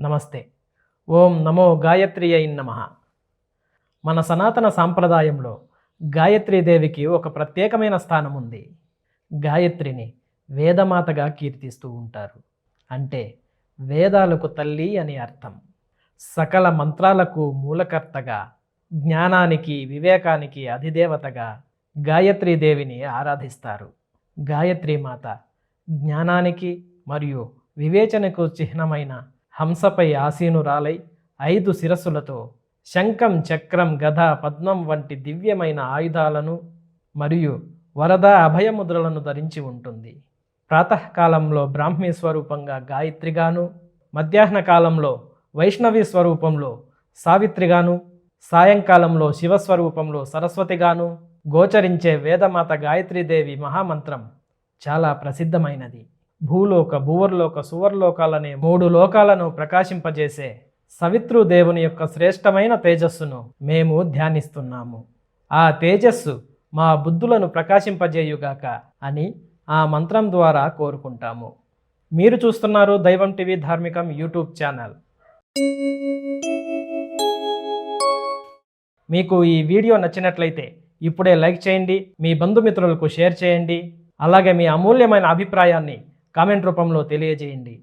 నమస్తే. ఓం నమో గాయత్రి అయిన్ నమ. మన సనాతన సాంప్రదాయంలో గాయత్రీదేవికి ఒక ప్రత్యేకమైన స్థానం ఉంది గాయత్రిని వేదమాతగా కీర్తిస్తూ ఉంటారు. అంటే వేదాలకు తల్లి అని అర్థం. సకల మంత్రాలకు మూలకర్తగా జ్ఞానానికి వివేకానికి అధిదేవతగా గాయత్రీదేవిని ఆరాధిస్తారు. గాయత్రీమాత జ్ఞానానికి మరియు వివేచనకు చిహ్నమైన హంసపై ఆసీనురాలై ఐదు శిరస్సులతో శంఖం చక్రం గద పద్మం వంటి దివ్యమైన ఆయుధాలను మరియు వరద అభయముద్రలను ధరించి ఉంటుంది. ప్రాతకాలంలో బ్రాహ్మీ స్వరూపంగా గాయత్రిగాను మధ్యాహ్న కాలంలో వైష్ణవి స్వరూపంలో సావిత్రిగాను సాయంకాలంలో శివస్వరూపంలో సరస్వతిగాను గోచరించే వేదమాత గాయత్రీదేవి మహామంత్రం చాలా ప్రసిద్ధమైనది. భూలోక భూవర్లోక సువర్లోకాలనే మూడు లోకాలను ప్రకాశింపజేసే సవిత్రు దేవుని యొక్క శ్రేష్టమైన తేజస్సును మేము ధ్యానిస్తున్నాము. ఆ తేజస్సు మా బుద్ధులను ప్రకాశింపజేయుగాక అని ఆ మంత్రం ద్వారా కోరుకుంటాము. మీరు చూస్తున్నారు దైవం టీవీ ధార్మికం యూట్యూబ్ ఛానల్. మీకు ఈ వీడియో నచ్చినట్లయితే ఇప్పుడే లైక్ చేయండి మీ బంధుమిత్రులకు షేర్ చేయండి అలాగే మీ అమూల్యమైన అభిప్రాయాన్ని కామెంట్ రూపంలో తెలియజేయండి.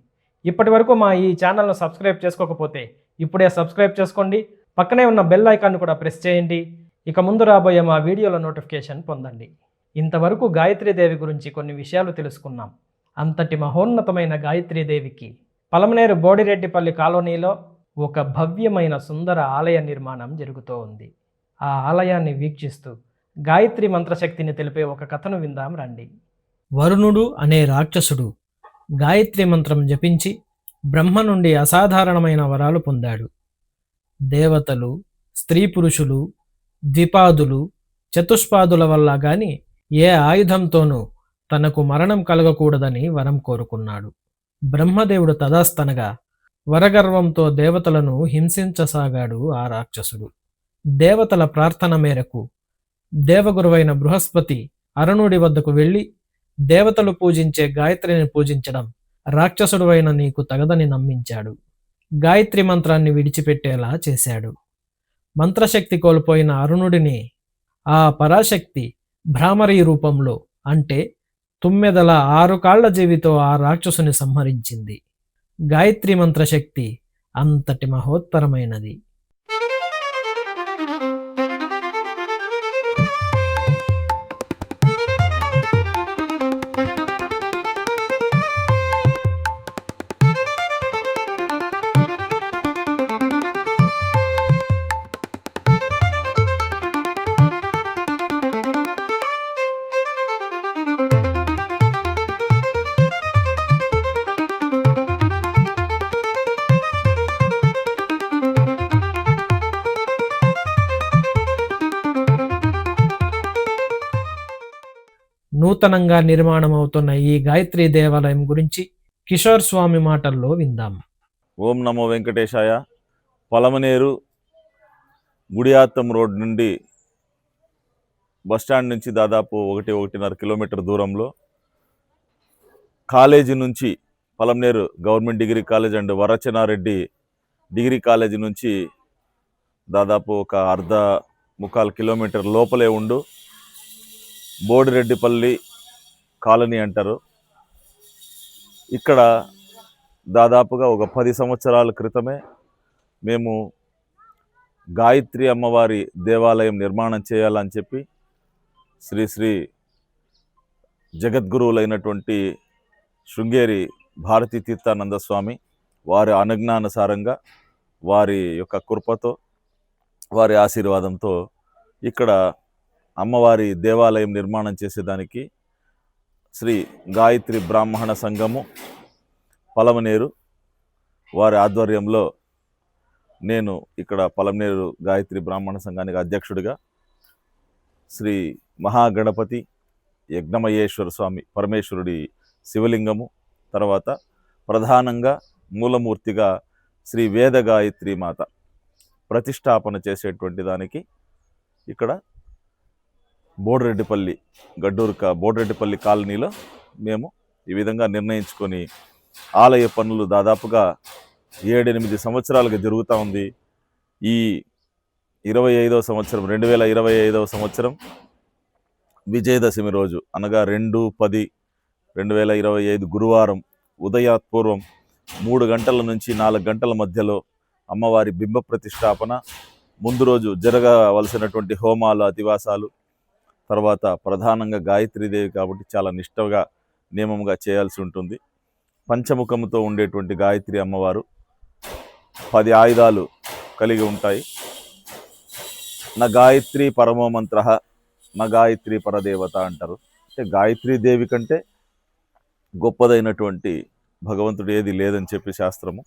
ఇప్పటి వరకు మా ఈ ఛానల్ను సబ్స్క్రైబ్ చేసుకోకపోతే ఇప్పుడే సబ్స్క్రైబ్ చేసుకోండి. పక్కనే ఉన్న బెల్ ఐకాన్ కూడా ప్రెస్ చేయండి. ఇక ముందు రాబోయే మా వీడియోల నోటిఫికేషన్ పొందండి. ఇంతవరకు గాయత్రీదేవి గురించి కొన్ని విషయాలు తెలుసుకున్నాం. అంతటి మహోన్నతమైన గాయత్రీదేవికి పలమనేరు బోడిరెడ్డిపల్లి కాలనీలో ఒక భవ్యమైన సుందర ఆలయ నిర్మాణం జరుగుతూ ఉంది ఆ ఆలయాన్ని వీక్షిస్తూ గాయత్రి మంత్రశక్తిని తెలిపే ఒక కథను విందాం రండి. వరుణుడు అనే రాక్షసుడు గాయత్రి మంత్రం జపించి బ్రహ్మ నుండి అసాధారణమైన వరాలు పొందాడు. దేవతలు స్త్రీ పురుషులు ద్విపాదులు చతుష్పాదుల వల్ల గాని ఏ ఆయుధంతోనూ తనకు మరణం కలగకూడదని వరం కోరుకున్నాడు. బ్రహ్మదేవుడు తదాస్తనగా వరగర్వంతో దేవతలను హింసించసాగాడు ఆ రాక్షసుడు. దేవతల ప్రార్థన మేరకు దేవగురువైన బృహస్పతి అరుణుడి వద్దకు వెళ్ళి దేవతలు పూజించే గాయత్రిని పూజించడం రాక్షసుడువైన నీకు తగదని నమ్మించాడు. గాయత్రి మంత్రాన్ని విడిచిపెట్టేలా చేశాడు. మంత్రశక్తి కోల్పోయిన అరుణుడిని ఆ పరాశక్తి భ్రామరీ రూపంలో అంటే తుమ్మెదల ఆరు కాళ్ళ జీవితో ఆ రాక్షసుని సంహరించింది. గాయత్రి మంత్రశక్తి అంతటి మహోత్తరమైనది. నూతనంగా నిర్మాణం అవుతున్న ఈ గాయత్రి దేవాలయం గురించి కిషోర్ స్వామి మాటల్లో విందాం. ఓం నమో వెంకటేశాయ. పలమనేరు గుడియాత్తం రోడ్ నుండి బస్టాండ్ నుంచి దాదాపు ఒకటి ఒకటిన్నర కిలోమీటర్ దూరంలో కాలేజీ నుంచి Palamaner government degree college and వరచనారెడ్డి degree college నుంచి దాదాపు ఒక అర్ధ ముక్కాలు కిలోమీటర్ లోపలే ఉండు. బోడిరెడ్డిపల్లి కాలనీ అంటారు. ఇక్కడ దాదాపుగా ఒక పది సంవత్సరాల క్రితమే మేము గాయత్రి అమ్మవారి దేవాలయం నిర్మాణం చేయాలని చెప్పి శ్రీ శ్రీ జగద్గురువులైనటువంటి శృంగేరి భారతీ తీర్థానంద స్వామి వారి అనుజ్ఞానుసారంగా వారి యొక్క కృపతో వారి ఆశీర్వాదంతో ఇక్కడ అమ్మవారి దేవాలయం నిర్మాణం చేసేదానికి శ్రీ గాయత్రి బ్రాహ్మణ సంఘము పలమనేరు వారి ఆధ్వర్యంలో నేను ఇక్కడ పలమనేరు గాయత్రి బ్రాహ్మణ సంఘానికి అధ్యక్షుడిగా శ్రీ మహాగణపతి యజ్ఞమయేశ్వర స్వామి పరమేశ్వరుడి శివలింగము తర్వాత ప్రధానంగా మూలమూర్తిగా శ్రీ వేద గాయత్రి మాత ప్రతిష్టాపన చేసేటువంటి దానికి ఇక్కడ బోడిరెడ్డిపల్లి గడ్డూరు కా బోడిరెడ్డిపల్లి కాలనీలో మేము ఈ విధంగా నిర్ణయించుకొని ఆలయ పనులు దాదాపుగా ఏడెనిమిది సంవత్సరాలుగా జరుగుతూ ఉంది. ఈ ఇరవై ఐదవ సంవత్సరం రెండు వేల ఇరవై ఐదవ సంవత్సరం విజయదశమి రోజు అనగా రెండు పది రెండు వేల ఇరవై ఐదు గురువారం ఉదయపూర్వం మూడు గంటల నుంచి నాలుగు గంటల మధ్యలో అమ్మవారి బింబ ప్రతిష్టాపన ముందు రోజు జరగవలసినటువంటి హోమాలు అతివాసాలు తర్వాత ప్రధానంగా గాయత్రీదేవి కాబట్టి చాలా నిష్టగా నియమంగా చేయాల్సి ఉంటుంది. పంచముఖముతో ఉండేటువంటి గాయత్రి అమ్మవారు పది ఆయుధాలు కలిగి ఉంటాయి. నా గాయత్రి పరమో మంత్ర నా గాయత్రి పరదేవత అంటారు. అంటే గాయత్రీ దేవి కంటే గొప్పదైనటువంటి భగవంతుడు ఏది లేదని చెప్పి శాస్త్రము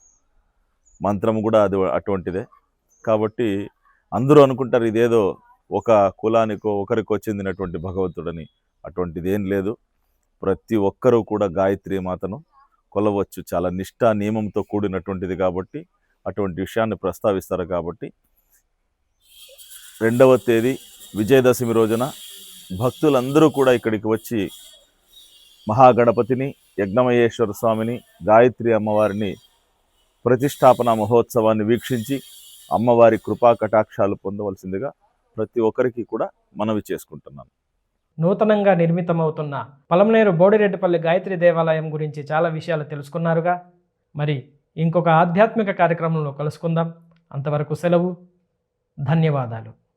మంత్రము కూడా అది అటువంటిదే. కాబట్టి అందరూ అనుకుంటారు ఇదేదో ఒక కులానికో ఒకరికో చెందినటువంటి భగవంతుడని అటువంటిది ఏం లేదు. ప్రతి ఒక్కరూ కూడా గాయత్రి మాతను కొలవచ్చు. చాలా నిష్ఠా నియమంతో కూడినటువంటిది కాబట్టి అటువంటి విషయాన్ని ప్రస్తావిస్తారు కాబట్టి రెండవ తేదీ విజయదశమి రోజున భక్తులందరూ కూడా ఇక్కడికి వచ్చి మహాగణపతిని యజ్ఞమయేశ్వర స్వామిని గాయత్రి అమ్మవారిని ప్రతిష్టాపన మహోత్సవాన్ని వీక్షించి అమ్మవారి కృపా కటాక్షాలు పొందవలసిందిగా ప్రతి ఒక్కరికి కూడా మనవి చేసుకుంటున్నాను. నూతనంగా నిర్మితమవుతున్న పలమనేరు బోడిరెడ్డిపల్లి గాయత్రి దేవాలయం గురించి చాలా విషయాలు తెలుసుకున్నారుగా. మరి ఇంకొక ఆధ్యాత్మిక కార్యక్రమంలో కలుసుకుందాం. అంతవరకు సెలవు. ధన్యవాదాలు.